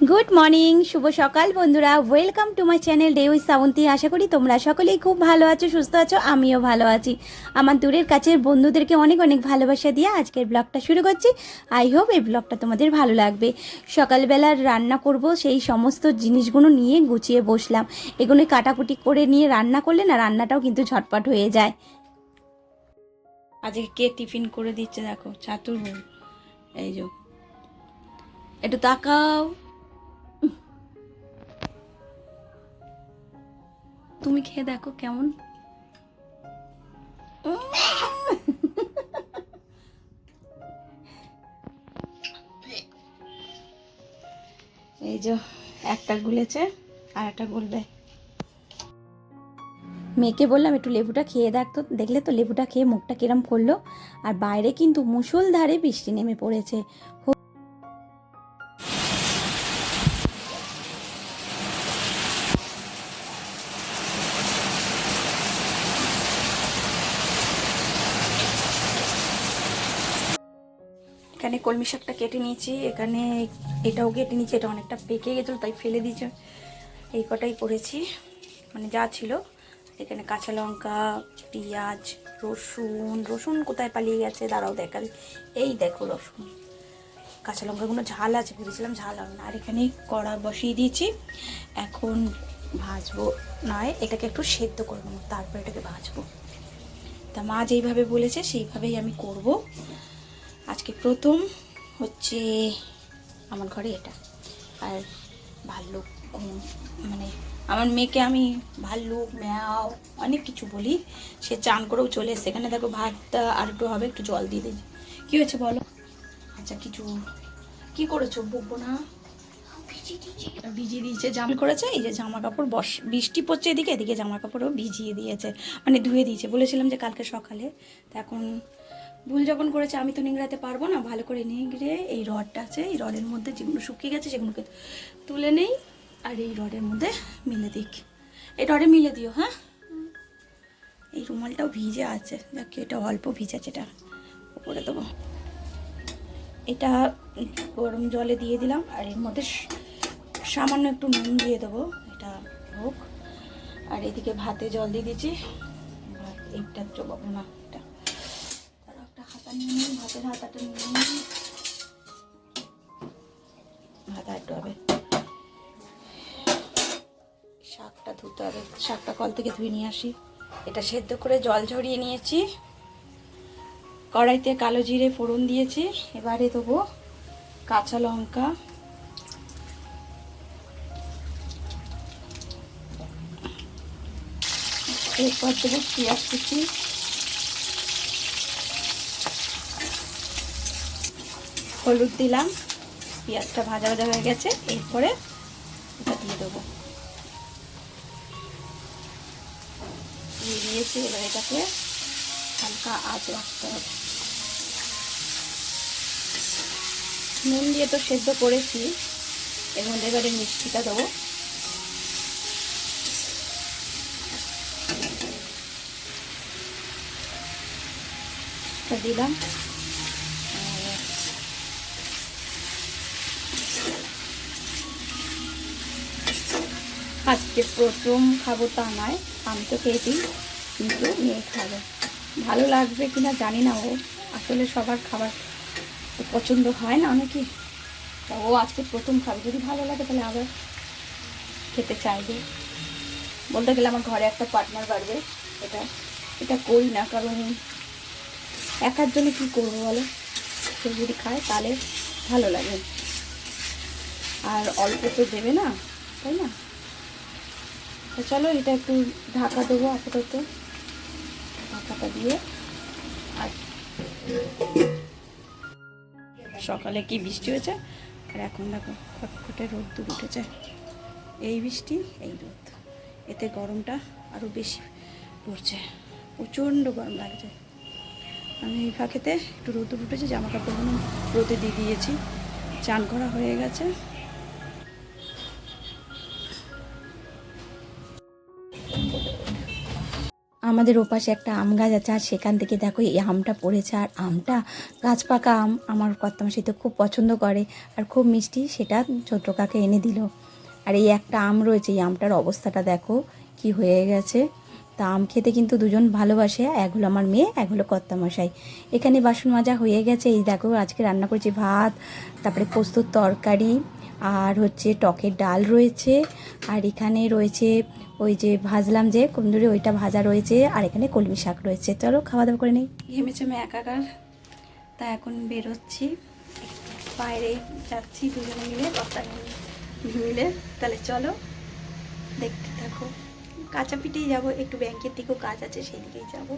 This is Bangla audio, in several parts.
গুড মর্নিং শুভ সকাল বন্ধুরা। Welcome to my channel day with Srabanti আশা করি তোমরা সকলেই খুব ভালো আছো, সুস্থ আছো, আমিও ভালো আছি। আমার দূরের কাছের বন্ধুদেরকে অনেক অনেক ভালোবাসা দিয়ে আজকের ব্লগটা শুরু করছি। আই হোপ এই ব্লগটা তোমাদের ভালো লাগবে। সকালবেলা রান্না করব, সেই সমস্ত জিনিসগুলো নিয়ে গুছিয়ে বসলাম। এগুলো কাটাকুটি করে নিয়ে রান্না করলে না, রান্নাটাও কিন্তু ঝটপট হয়ে যায়। আজকে কে টিফিন করে দিচ্ছে দেখো, চাতুর। এই যে। একটু তাকাও। তুমি খেয়ে দেখো কেমন। এই যে একটা গুলেছে আর একটা গুলবে। মেয়েকে বললাম একটু লেবুটা খেয়ে দেখ তো। দেখলে তো লেবুটা খেয়ে মুখটা কিরম করল। আর বাইরে কিন্তু মুষলধারে বৃষ্টি নেমে পড়েছে। কলমি শাকটা কেটে নিয়েছি। এখানে এটাও কেটে নিয়েছি, এটা অনেকটা পেকে গেছিল, তাই ফেলে দিয়েছি। এই কটাই করেছি মানে যা ছিল। এখানে কাঁচা লঙ্কা, পেঁয়াজ, রসুন রসুন কোথায় পালিয়ে গেছে দাঁড়াও দেখা এই দেখো রসুন। কাঁচা লঙ্কাগুলো ঝাল আছে, ভেবেছিলাম ঝাল হবে না। আর এখানে কড়া বসিয়ে দিয়েছি। এখন ভাজবো, নয়, এটাকে একটু সেদ্ধ করব, তারপর এটাকে ভাজবো। তা মা যেইভাবে বলেছে, সেইভাবেই আমি করব। আজকে প্রথম হচ্ছে আমার ঘরে এটা। আর ভাল্লুক উম, মানে আমার মেয়েকে আমি ভাল্লুক ম্যাও অনেক কিছু বলি। সে চান করেও চলে এসছে। এখানে দেখো ভাতটা আর একটু হবে একটু জল দিয়ে দিই। কী হয়েছে বলো? আচ্ছা কিছু কি করেছ? বকবো না? ভিজিয়ে দিয়েছে জামা করেছে এই যে জামা কাপড় বস বৃষ্টি পড়ছে এদিকে এদিকে জামা কাপড়ও ভিজিয়ে দিয়েছে মানে ধুয়ে দিয়েছে। বলেছিলাম যে কালকে সকালে। তো এখন ভুল যখন করেছে, আমি তো নিংড়াতে পারব না। ভালো করে নিংড়ে এই রডটা আছে, এই রডের মধ্যে যেগুলো শুকিয়ে গেছে সেগুলোকে তুলে নেই, আর এই রডের মধ্যে মিলে দিক। এই রডে মিলে দিও হ্যাঁ? এই রুমালটাও ভিজে আছে, যাক, এটা অল্প ভিজেছে এটা। করে দেবো। এটা গরম জলে দিয়ে দিলাম, আর এর মধ্যে সামান্য একটু নুন দিয়ে দেবো, এটা হোক। আর এদিকে ভাতে জল দিয়ে দিয়েছি এইটা চোবাবো না হাতা নিয়ে নিই ভাতের হাতাটা নিয়ে নিই ভাত একটু হবে। শাকটা ধুতে হবে। শাকটা কল থেকে ধুয়ে নিয়ে আসি। এটা সেদ্ধ করে জল ঝরিয়ে নিয়েছি। কড়াইতে কালো জিরে ফোড়ন দিয়েছি। এবারে দেবো কাঁচা লঙ্কা। এরপর দেবো পেঁয়াজ কুচি। হলুদ দিলাম, পেঁয়াজটা ভাজা ভাজা হয়ে গেছে, এরপরে এটা দিয়ে দেবো। দিয়ে দিয়েছি, এবার এটাকে হালকা আঁচ রাখতে হবে। নুন দিয়ে তো সেদ্ধ করেছি, এর মধ্যে এবারে মিষ্টিটা দেবো। দিলাম। আজকে প্রথম খাব তা নয়, আমি তো খেয়েছি, কিন্তু মেয়ে খাবে। ভালো লাগবে কিনা জানি না ও, আসলে সবার খাবার পছন্দ হয় না অনেকে ও আজকে প্রথম খাবে, যদি ভালো লাগে তাহলে আবার খেতে চাইবে। বলতে গেলে আমার ঘরে একটা পার্টনার বাড়বে, এটা এটা করি না, কারণ একার জন্য কী করব বলো? সে যদি খায় তাহলে ভালো লাগে। আর অল্প তো দেবে না, তাই না? চলো এটা একটু ঢাকা দেবো আপাতত। ঢাকাটা দিয়ে। আর সকালে কি বৃষ্টি হয়েছে? আর এখন দেখো ফটফটে রোদ্দুর উঠেছে। এই বৃষ্টি, এই রোদ। এতে গরমটা আরও বেশি পড়ছে। প্রচণ্ড গরম লাগছে। আমি এই ফাঁকেতে একটু রোদ্দুর উঠেছে, জামা কাপড়গুলো রোদে দিয়ে দিয়েছি। চান করা হয়ে গেছে। আমাদের ওপাশে একটা আম গাছ আছে, আর সেখান থেকে দেখো এই আমটা পড়েছে। আর আমটা গাছ পাকা আম, আমার কর্তামাসি তো খুব পছন্দ করে, আর খুব মিষ্টি, সেটা ছোট কাকে এনে দিল। আর এই একটা আম রয়েছে, এই আমটার অবস্থাটা দেখো কি হয়ে গেছে। তা আম খেতে কিন্তু দুজন ভালোবাসে, এক হলো আমার মেয়ে, এক হলো কর্তামশাই। এখানে বাসন মাজা হয়ে গেছে, এই দেখো আজকে রান্না করেছি ভাত, তারপরে পোস্তর তরকারি, আর হচ্ছে টকের ডাল রয়েছে, আর এখানে রয়েছে ওই যে ভাজলাম যে কুন্দুরি, ওইটা ভাজা রয়েছে, আর এখানে কলমি শাক রয়েছে। চলো খাওয়া দাওয়া করে নিই। ঘেমেছে আমি একাকার। তা এখন বেরোচ্ছি। বাইরে যাচ্ছি দুজনে মিলে কথা মিলে। তাহলে চলো, দেখতে থাকো। কাঁচা পিঠেই যাব, একটু ব্যাংকের দিকেও কাজ আছে সেই দিকেই যাব।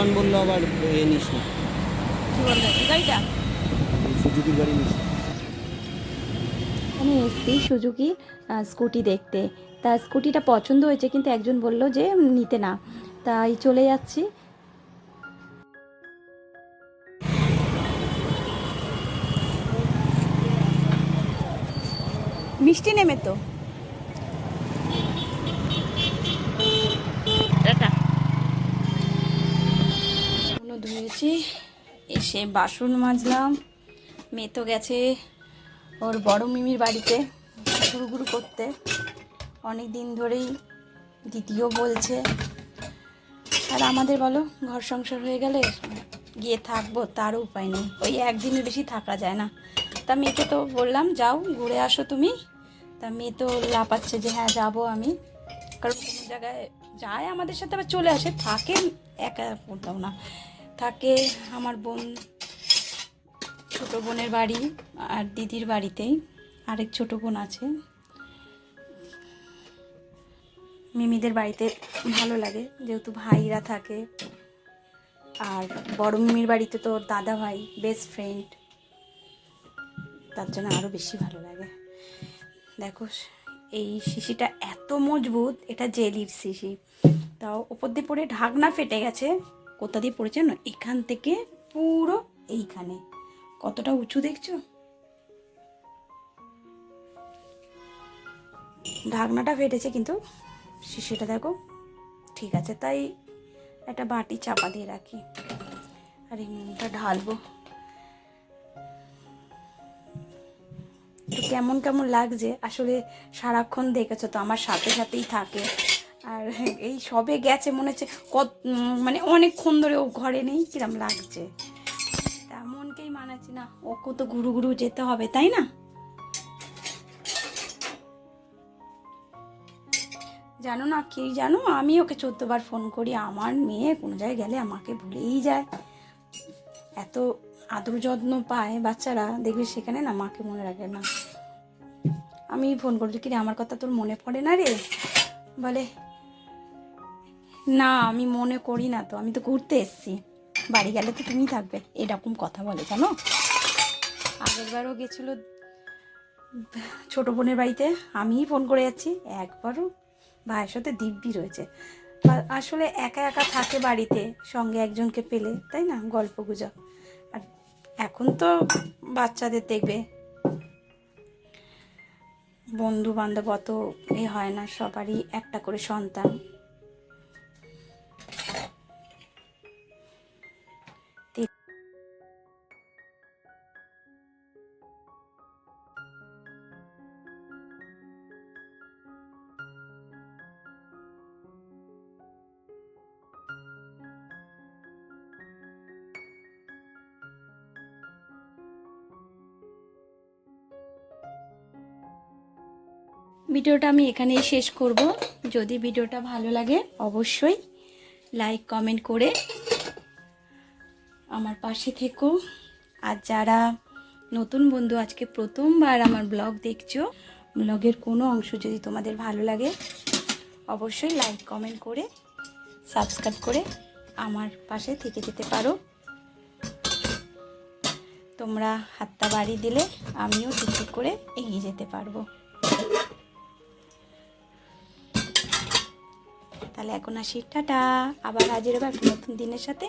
মিলন বলল আবার এ নিস না। কি বলবে গাড়িটা? সুজুকির গাড়ি নিস। আমি এসছি সুজুকি স্কুটি দেখতে। তা স্কুটিটা পছন্দ হয়েছে কিন্তু একজন বলল যে নিতে না। তাই চলে যাচ্ছি। মিষ্টি নেমে তো। ধুয়েছি এসে বাসন মাজলাম। মেয়ে তো গেছে ওর বড় মিমির বাড়িতে ঘুরু ঘুরু করতে। অনেক দিন ধরেই দিদিও বলছে। আর আমাদের বলো, ঘর সংসার হয়ে গেলে গিয়ে থাকব, তারও উপায় নেই। ওই একদিনের বেশি থাকা যায় না। তা মেয়েকে তো বললাম, যাও, ঘুরে আসো তুমি। তা মেয়ে তো লাপাচ্ছে যে হ্যাঁ যাব আমি। কারণ কোনো জায়গায় যায়, আমাদের সাথে আবার চলে আসে, থাকে একা করতাম না। থাকে আমার বোন, ছোটো বোনের বাড়ি আর দিদির বাড়িতেই। আরেক ছোটো বোন আছে। মিমিদের বাড়িতে ভালো লাগে, যেহেতু ভাইরা থাকে। আর বড় মিমির বাড়িতে তো দাদা ভাই বেস্ট ফ্রেন্ড তার জন্য আরও বেশি ভালো লাগে। দেখো, এই শিশিটা এত মজবুত, এটা জেলির শিশি। তাও ওপর দিয়ে পড়ে ঢাকনা ফেটে গেছে। কোথা দিয়ে পড়েছে না এখান থেকে পুরো এইখানে। কতটা উঁচু দেখছ? ঢাকনাটা ফেটেছে কিন্তু। শিশিটা দেখো। ঠিক আছে, তাই একটা বাটি চাপা দিয়ে রাখি। আর এই নুনটা ঢালবো। তো কেমন কেমন লাগছে? আসলে সারাক্ষণ দেখেছ তো, আমার সাথে সাথেই থাকে। আর এই সবে গেছে, মনে হচ্ছে কত মানে অনেকক্ষণ ধরে ও ঘরে নেই, কিরম লাগছে। তেমনকেই মানাচ্ছি না, ওকে তো ঘুরু ঘুরু যেতে হবে, তাই না? জানো না কি জানো, আমি ওকে চোদ্দবার ফোন করি, আমার মেয়ে কোনো জায়গায় গেলে আমাকে ভুলেই যায়। এত আদর যত্ন পায় বাচ্চারা, দেখবি সেখানে না মাকে মনে রাখে না। আমি ফোন করছি, কিরে, আমার কথা তোর মনে পড়ে না রে? বলে না, আমি মনে করি না তো। আমি তো ঘুরতে এসছি। বাড়ি গেলে তো তুমি থাকবে। এরকম কথা বলে, জানো? আগেরবারও গেছিল ছোট বোনের বাড়িতে। আমিই ফোন করে যাচ্ছি। একবারও ভাইয়ের সাথে দিব্যি রয়েছে। আসলে একা একা থাকে বাড়িতে, সঙ্গে একজনকে পেলে, তাই না? গল্প গুজব। আর এখন তো বাচ্চাদের দেখবে। বন্ধু বান্ধব অত এ হয় না, সবারই একটা করে সন্তান। ভিডিওটা আমি এখানেই শেষ করব। যদি ভিডিওটা ভালো লাগে, অবশ্যই লাইক কমেন্ট করে আমার পাশে থেকো। আর যারা নতুন বন্ধু, আজকে প্রথমবার আমার ব্লগ দেখছ, ব্লগের কোনো অংশ যদি তোমাদের ভালো লাগে, অবশ্যই লাইক কমেন্ট করে সাবস্ক্রাইব করে আমার পাশে থেকে যেতে পারো। তোমরা হাতটা বাড়ি দিলে আমিও টুকটুক করে এগিয়ে যেতে পারব। তাহলে এখন আসি, টাটা। আবার হাজির হবে একটা নতুন দিনের সাথে,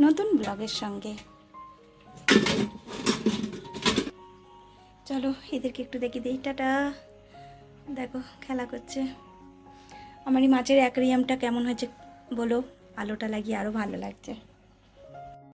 নতুন ব্লগের সঙ্গে। চলো, এদেরকে একটু দেখি দিই, টাটা। দেখো, খেলা করছে। আমার এই মাছের অ্যাকোরিয়ামটা কেমন হয়েছে বলো? আলোটা লাগিয়ে আরও ভালো লাগছে।